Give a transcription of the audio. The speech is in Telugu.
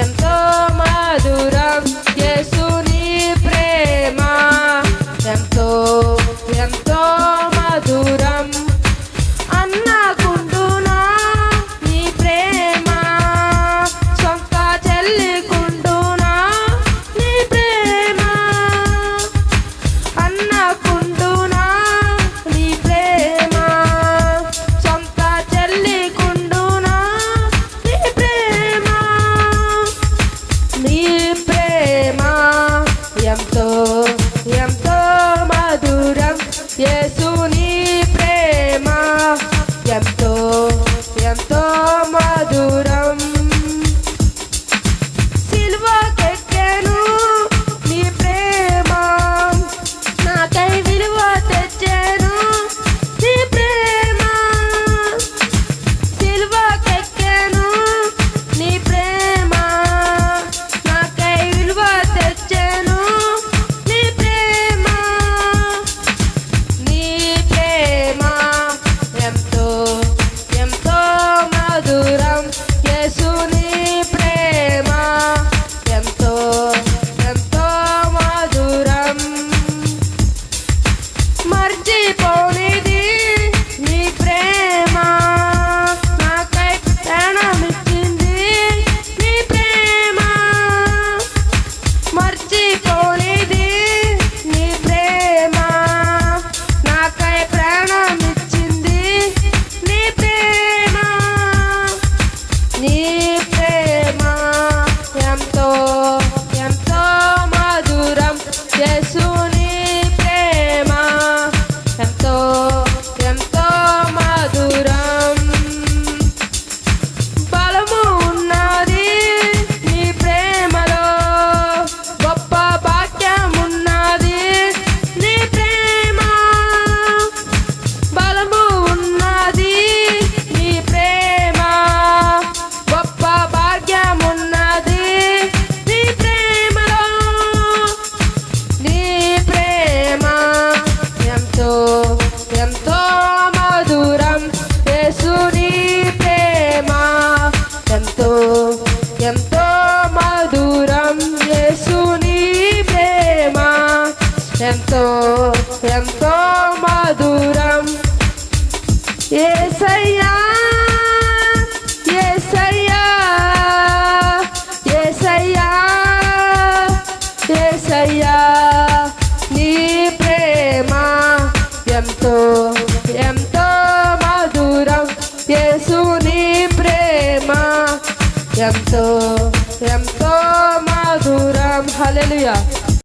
ఎంతో మాధుర ఎంతో ఎంతో మధురం. ఏసయ్యా ఏసయ్యా ఏసయ్యా ఏసయ్యా నీ ప్రేమ ఎంతో ఎంతో మధురం. యేసు నీ ప్రేమ ఎంతో ఎంతో మధురం. హలెలుయా